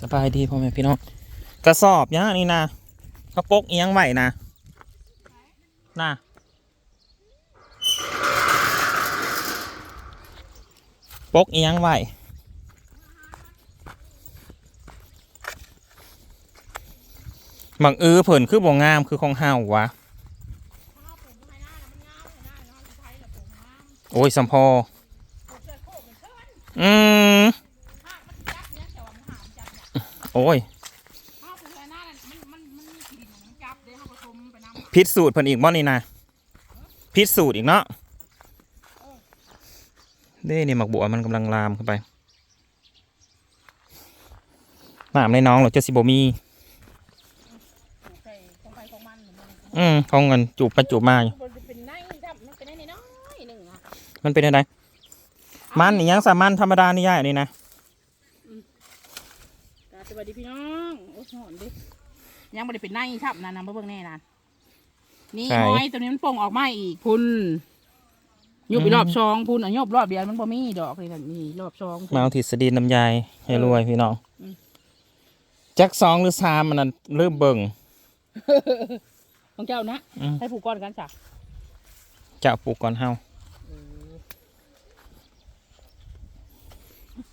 สบายดีพ่อแม่พี่น้องกระสอบยังนี่นะกระปกเอียงไหวนะน่ะปกเอียงไหวบังเออเผินคือบ่งามคือของเฮาวะ โอ้ยสัมพออืม โอ้ยพิษสูตรเพิ่นอีกบ่นี่นะพิษสูตรอีกเนาะเด้นี่หมักบัวมันกำลังลามเข้าไปน้ำในน้องหรอเจ้าสิบมีอืมเขาเงินจูบไปจูบมาอยู่เป็นไนจับมันเป็นไนน้อยหนึ่งอะมันเป็นอะไรมันนี่ยังสามันธรรมดานี่ยายนี่นะ วัสดีพี่น้องโอ้ยหอนดิยังไม่ได้เป็นไนจับนะนำมาเบิ่งแน่นานนี่หอยตัวนี้มันโป่งออกมาอีกพุ่นยุบอีรอบซองพุ่นอะยบรอบเดียวมันบ่มีดอกเลยกันนี่รอบซองมาเอาทิศดีน้ำยายให้รวยพี่น้องอืมแจ็คสองหรือสามมันนั่นเริ่มเบิ่งของเจ้านะอืมให้ผูกก้อนกันจ้ะจะปลูกก่อนเฮา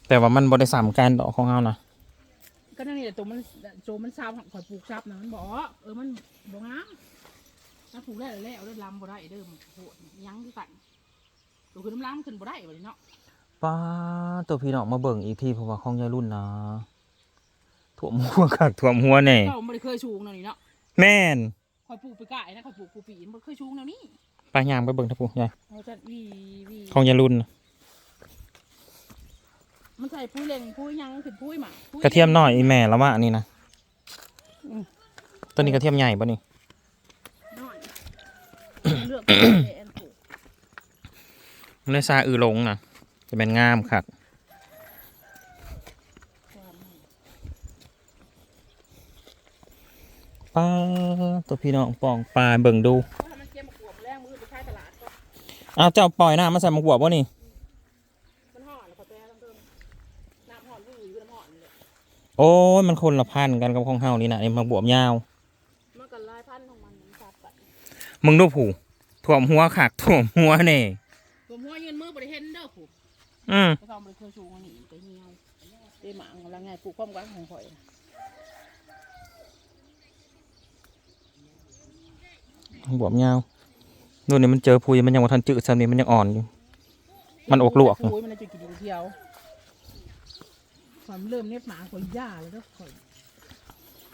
แต่ว่ามันบริสามการดอกของเฮานะ ก็นั่นนี่แหละตัวมันตัวมันซาบข่อยปลูกซับนะมันบอกเออมันบ่งามถ้าปลูกได้แล้วเอาได้ลำบ่ได้เด้อมันโหดยังคือกันตัวคือน้ำล้ำขึ้นบ่ได้บ่เนาะป้าตัวพี่น้องมาเบิ่งอีกทีเพราะว่าของยายรุ่นนะถ่วมหัวคักถ่วมหัวแน่เจ้าไม่ได้เคยชูงแนวนี้เนาะแม่นคอยปลูกไปก่ายนะคอยปลูกปูปีนมันเคยชูงแนวนี้ไปยางไปเบิ่งทับปูยายเราจะวีวีของยายรุ่นน่ะ มันใส่ปุ้ยเล็งปุ้ยยังถึงปุ้ยหมากระเทียมหน่อยอีแม่แล้วว่าอันนี้นะตัวนี้กระเทียมใหญ่ปะนี่น้อยเลือกแอนปลูกมันได้ซาอือลงนะจะเป็นงามคักป้าตัวพี่น้องปองปลาเบิ่งดูเพราะมันเก็บมะกรูดมาแรงมือไปขายตลาดก็อ้าวเจ้าปล่อยน้ำมาใส่หมะกวบวะนี่มันห่อแล้วพอแปรต้องเติมน้ำห่อนผู้อยู่น้ำห่อนเลย โอ้ยมันคนละพันธุ์กันกับของเฮานี่นะไอ้หมะบวบยาวมันก็ลายพันธุ์ของมันมันซับไปมึงดูผูถ่วมหัวขักถ่วมหัวเน่ผมหัวยืนมือบริเห็นเด้อผูกอืมก็ต้องบริเคยชูงอันนี้ไปเหี่ยวได้หมางอะไรไงปลูกความกันของข่อยบวบยาวนู่นนี่มันเจอพุยมันยังว่าทันจืดซ้ำนี่มันยังอ่อนอยู่ มันอกลวกปุ้ยมันจะกินเที่ยว ความเริ่มเน็บหมาข่อยย่าเลยเด้อข่อย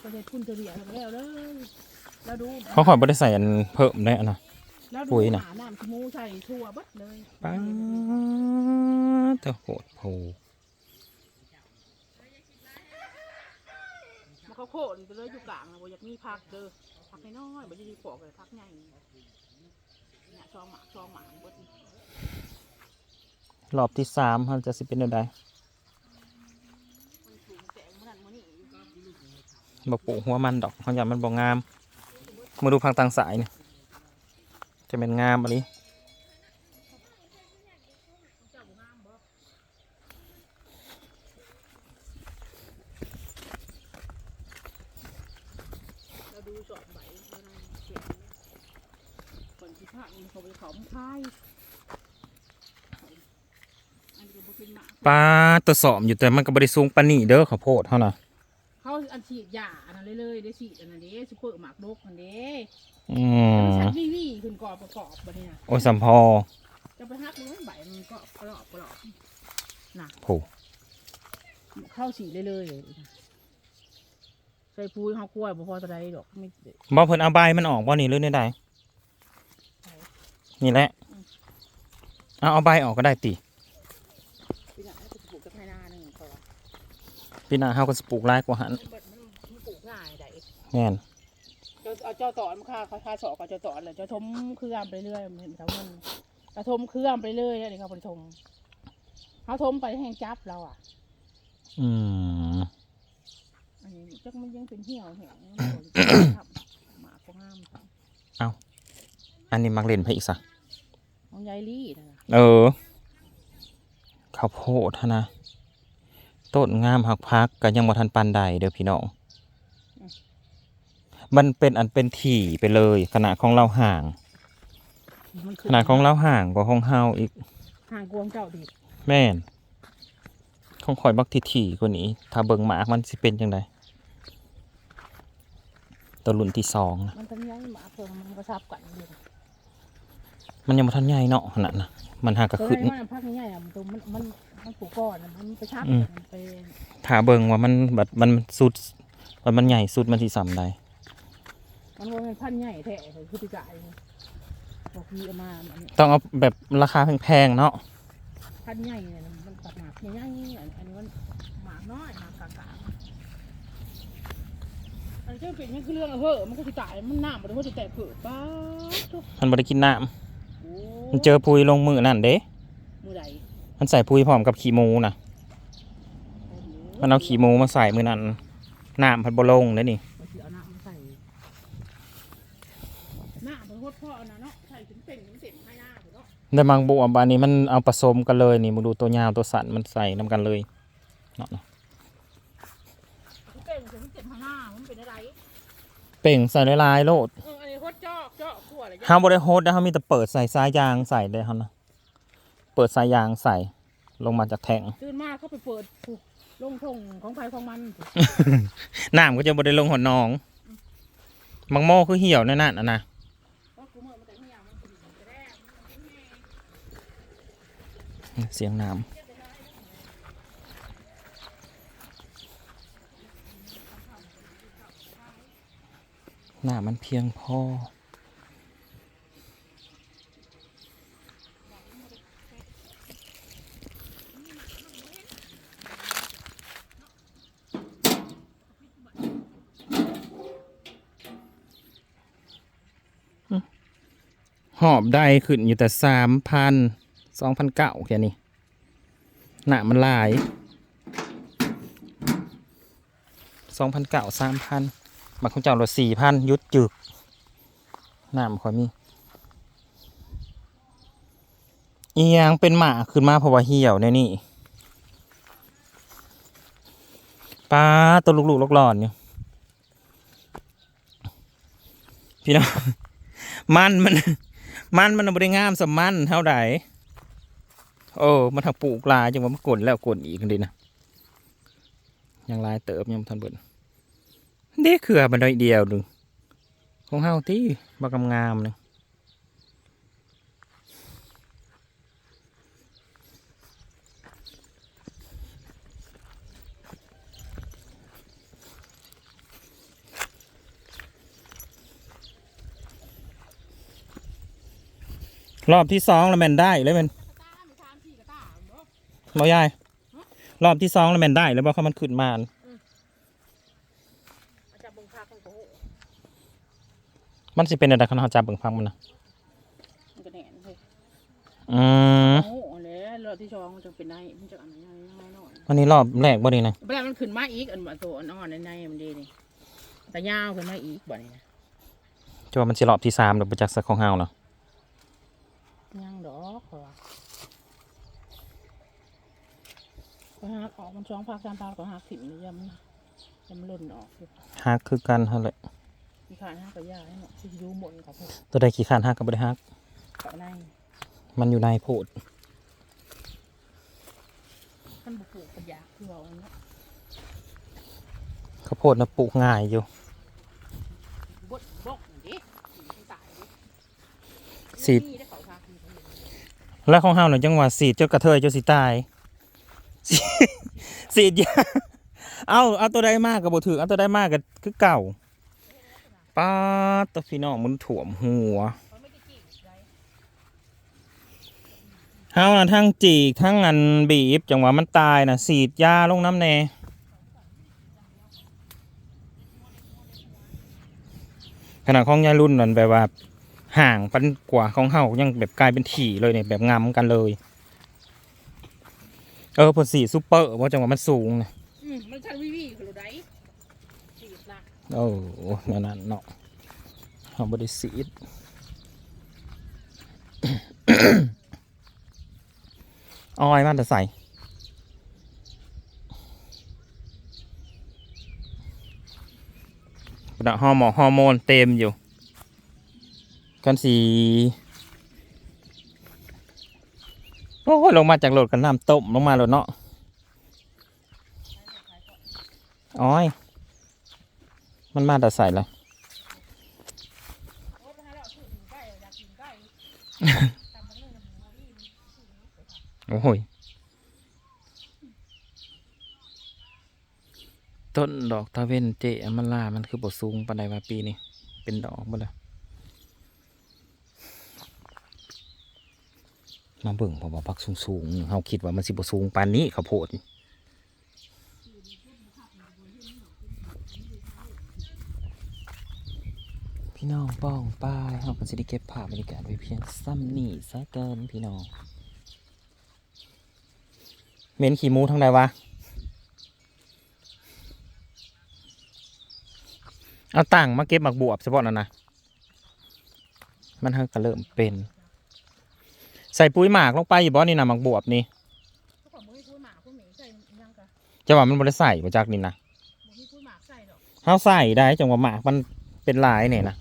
ก็เลยพุ่นจะเรียแล้วแล้วเด้อแล้วดูเขาขอยบ่ได้ใส่อันเพิ่มได้อันนะ แล้วปุ๋ดูยน่ะ หาน้ำขี้หมูใส่ทั่วเบัดเลยป้าเตะโหดโผมันก็โค่นไปเลยอยู่กลางนะบ่อยากมีพักเด้อพักน้อยๆบ่อยากมีปอกเลยพักใหญ่เนี่ยซองหมากซองหมากเบิดรอบที่สามมันจะสิเป็นอะไร มันสูงแตงมันนั่นมันนี่ บปลูกหัวมันดอกเขาอยากมันบ่งาม มาดูพังทางสายเนี่ยจะเป็นงามอันนี้ปเขาตัวสอบอยู่แต่มันก็บริสูงปลานนี่เด้อข้าวโพดเท่านะ่ะ อันฉีดยาอันนั้นเลยเลยได้ฉีดอันนั้นเด้ซุปเปอร์หมากดกอันเด้อืมันมชัดวิวีขึ้นกรอบประกอบบัดนี้นะโอ้ยสัมพอจะไปฮักมันใบมันก็กรอบกรอบน่ะโหเข้าฉีดเลยเลยใส่ปุ๋ยเขากล้วยบ่พอจะได้ดอกไม่บ่เพิ่นเอาใบมันออกบ่นี่หรือในใดนี่แหละเอาเอาใบออกก็ได้ติปีหน้าจะปลูกกระไทนาหนึ่งพอปีหน้าเฮาก็สิปลูกหลายกว่าหันมันมันมันปลูกง่ายได้ แม่นเจ้าเอาเจ้าตอนมาค่าค่าค่าสอกกับเจ้าตอนเลยเจ้าทมเครื่องไปเรื่อยมันเห็นเขาเงินกระทมเครื่องไปเรื่อยอันนี้เขาไปทมเขาทมไปแห้งจับเราอะ อืมอันนี้จักมันยังเป็นเหี่ยวแห้งมันบ่ได้หมากก็งามอันนี้มักเล่นไปอีกซะของยายลี่นะเออข้าวโพดฮะนะโตต้นงามหักพักก็ยังบ่ทันปานใดเด้อพี่น้อง มันเป็นอันเป็นถี่ไปเลยขนาดของเราห่าง มันขนาดของเราห่างกว่าของเฮาอีก ห่างกวงเจ้าดิแม่นของข่อยบักทีถี่กว่านี้ ถ้าเบิ่งหมากมันสิเป็นจังไดตัวรุ่นที่สองนะมันทำยังหมาเพิ่งมันก็ทับกันเดียวมันยังบ่ทันใหญ่เนาะขนาดน่ะ มันหากะตัวขึ้น นี้มันพักใหญ่อะมันตัวมันมันมันปลูกก้อนอะมันไปทับอืมกันไปถ้าเบิ่งว่ามันแบบมันสุดว่ามันใหญ่สุดมันสิสำใด มันว่ามันพันธุ์ใหญ่แท้เลยคือติจ่ายบอกมีเอามาอันนี้ต้องเอาแบบราคาแพงๆเนาะพันธุ์ใหญ่เนี่ยมันตัดหมากใหญ่ๆอันอันนี้มันหมากน้อยหมากกลางๆอันนี้เจ้าเป็นยังคือเรื่องอะเฮ้อมันก็ติจ่ายมันหน้ามันเลยว่าจะแตกเกิดป้าดทุกมันบ่ได้กินน้ำโอ้มันเจอปุยลงมือนั่นเด้ มือใดมันใส่ปุยพร้อมกับขี้หมูน่ะมันเอาขี้หมูมาใส่มือนั่นน้ำพัดบ่ลงเด้นี่มันสิเอาน้ำมาใส่ หน้ามันโคตรพ่อนะเนาะใส่ถึงเป่งถึงเต็มให้หน้าเนาะแต่บางบัวบานนี้มันเอาผสมกันเลยนี่มาดูตัวยาวตัวสั้นมันใส่น้ำกันเลยเนาะถึงเป่งถึงเต็มให้หน้ามันเป็นอะไรเป่งใส่ลายๆโลดเอออันนี้โคตรจอกจอกขั่วอะไรห้ามบริโฮสนะเขามีแต่เปิดใส่สายยางใส่เลยเขานะเปิดสายยางใส่ลงมาจากแทงตื่นมาเขาไปเปิดผูกลงทงของไฟของมันน้ำก็จะบริลงหอนนอง มังโม่คือเหี่ยวแน่นั่นอะนะ ก็กูเมื่อมันแต่ไม่อยากมันเป็นแต่แรก เสียงน้ำน้ำมันเพียงพอ หอบได้ขึ้นอยู่แต่สามพัน สองพันเก้าแค่นี้หนามันลายสองพันเก้าสามพันบางคนเจ้าละสี่พันยุดจึกหนามนค่อยมีเอียงเป็นหมาขึ้นมาเพราะว่าเหี่ยวเนี่ยนี่ปลาตัวลูกๆลกหลอนอยู่พี่น้องมันมันมันมันบริงามสำมันเท่าไหร่ โอ้มันทางปลูกลายจังว่ามันกลนแล้วกลนอีกดีนะยังลายเติบยังทันเบิดเด็กเขือบันไดเดียวหนึ่งของเฮาที่บักงามหนึงรอบที่สองแล้วแมนได้เลยแมัน ตาไม่ทานพี่กับตาเนาะ บ่ยายรอบที่สองแล้วแมนได้แล้วบ่เขามันขึ้นมาอาจจะเบิ่งภาพของโอ้โหมันสิเป็นอะไรคันเขาจับเบิ่งฟังมันนะมันก็แน่นเลยอืมโอ้โหแล้วรอบที่สองมันจะเป็นไงมันจะอันไหนน้อยหน่อยวันนี้รอบแรกบ่ดีนะเวลามันขึ้นมาอีกอันว่ตัวอ่อนๆในในมันดีนี่แต่ยาวขึ้นมาอีกบ่นี่นะจะว่ามันสิรอบที่สามหรือประจักษ์สักของเฮาเนาะยังดอกเหรอ ก็หักออกมันช่องภาคสามภาคก็หักถิ่มนี่ยำยำหล่นออกอยู่ฮักคือกันเฮาเลยมีขาหักกับยาให้เนาะที่ดูหมดกับพวกตัวใดขี้ข้านฮักก็บ่ได้ฮักเขาในมันอยู่ในโพดท่านบุกปลูกปัญญาคือเราเนาะข้าวโพดน่ะปลูกง่ายอยู่ บดบกนี่ดิสีตายดิสีดนี่ได้เขาทางนี่เขาเห็นแล้วของเฮาน่ะจังหวะสีดเจ้ากระเทยเจ้าสิตาย สีดยาเอาเอาตัวใดมากก็บ่ถือเอาตัวใดมากก็คือเก่าป้าตัวพี่น้องมันถ่วมหัวเขาไม่ได้จีบไรเฮานะทั้งจีกทั้งอันบีบจังหวะมันตายนะสีดยาลงน้ำแน่ขนาดของยายรุ่นนั่นแบบว่าห่างปันกว่าของเฮายังแบบกลายเป็นถี่เลยเนี่ยแบบงำกันเลย เออผลสีซูเปอร์ว่าจังหวะมันสูงไงมันชันวิวีคือไรสีดะโอ้นั่นั่นเนาะเขบริสีดออยมันจะใส่ร์โมนฮอร์โมนเต็มอยู่กันสี โอ้ลงมาจากรถกันน้ำต้มลงมาแล้วเนาะอ้อย มันมาแต่ใส่ละโอ้ยต้นดอกตะเวนเจอัมาล่ามันคือบทสูงปานใดว่าปีนี้เป็นดอกบ่ละ มาเบิ่งพอบอกพักสูงๆเฮาคิดว่ามันสิบ่สูงปานนี้ข้าวโพดพี่น้องป้องป้ายเฮาก็สิได้เก็บภาพบรรยากาศไว้เพียงซ้ำนี่ซะเกินพี่น้องเหม็นขี้มูทั้งใดวะ เอาตังมาเก็บหมักบวบเฉพาะนั่นนะ มันเฮาก็เริ่มเป็น ใส่ปุ๋ยหมากลงไปอยู่บ่นี่นะหมักบวบนี่เขาบอกบ่มีพูดหมากพูดหมีใส่ยังกะจะว่ามันบ่ได้ใส่บ่จักนี่นะบ่มีพูดหมากใส่ดอกเฮาใส่ได้จังว่าหมากมันเป็นหลายเนี่ยนะ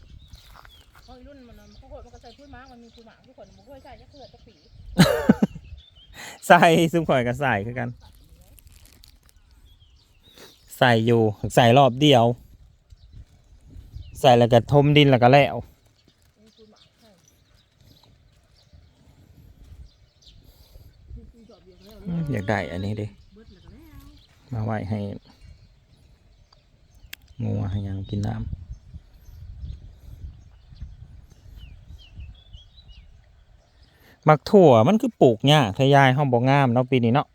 เพราะอีรุ่นมันมันก็โคตรมันก็ใส่พูดหมากมันมีพูดหมากทุกคนบ่เคยใส่จะเกิดจะปีใส่ซุ่มข่อยก็ใส่คือกัน ใส่อยู่ใส่รอบเดียว ใส่แล้วก็ทมดินแล้วก็แล้ว มีพูดหมากใส่มีจอบเบียงแล้ว อยากได้อันนี้ดิมาไว้ให้งัวให้ยังกินน้ำมักถั่วมันคือปลูกยากทยายห้องบ่งามเนาะปีนี้เนาะ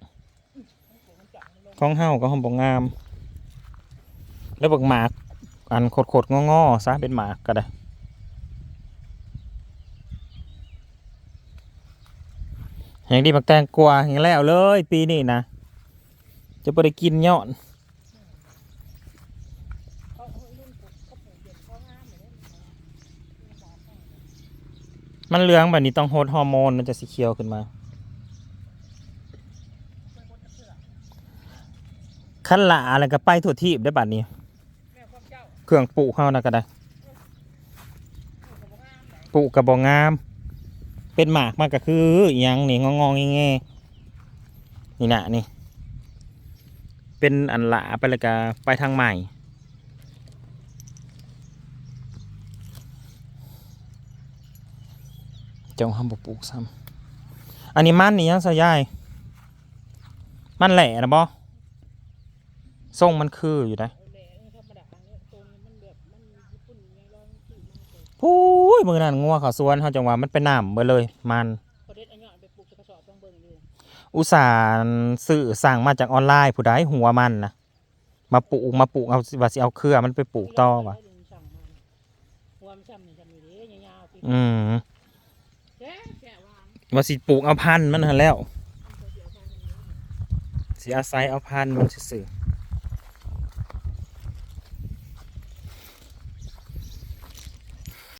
ของเฮาก็ห้องบ่งาม แล้วบักหมาก อันขดๆงอๆซะเป็นหมากก็ได้ อย่างดีบักแตงกวาอย่างแล้วเลย ปีนี้นะจะไปได้กินยอดเขาเอนมันเหลืองแบบนี้ต้องโฮดฮอร์โมนมันจะสีเขียวขึ้นมาขั้นละอะไรก็ไปถั่วทีบได้บัดนี้ป่ามเจ้เครื่องปลูกเข้านะก็ได้ปลูกกับบ่งามไหนปลูกงาม เป็นหมากมากก็คืออหยังนี่งองๆแง่ๆนี่นะนี่ เป็นอันละไปเลยก็ไปทางใหม่เจ้าห้ามบปลูกซ้ำอันนี้มันนี่ยังสยาย มันแหล่นะบอทรงมันคืออยู่นะ พู้ยมือนั่นงัวเขาสวนเขาจังหวะมันเป็นน้ำเบดเลยมันเขาเด็ดอันยอดไปปลูกจะกระสอบต้องเบิ่งอยู่อุตส่าห์ซื้อสั่งมาจากออนไลน์ผู้ใดหัวมันนะมาปลูกมาปลูกเอาว่าสิเอาเครือมันไปปลูกต่อวะสั่งมาหัวมันซ้ำนี่ซ้ำนี่เด้ยาวๆพี่อืมแก่แก่วางว่าสิปลูกเอาพันธุ์มันหันแล้วเสียวทางนี้สิอาศัยเอาพันธุ์มันซื่อๆ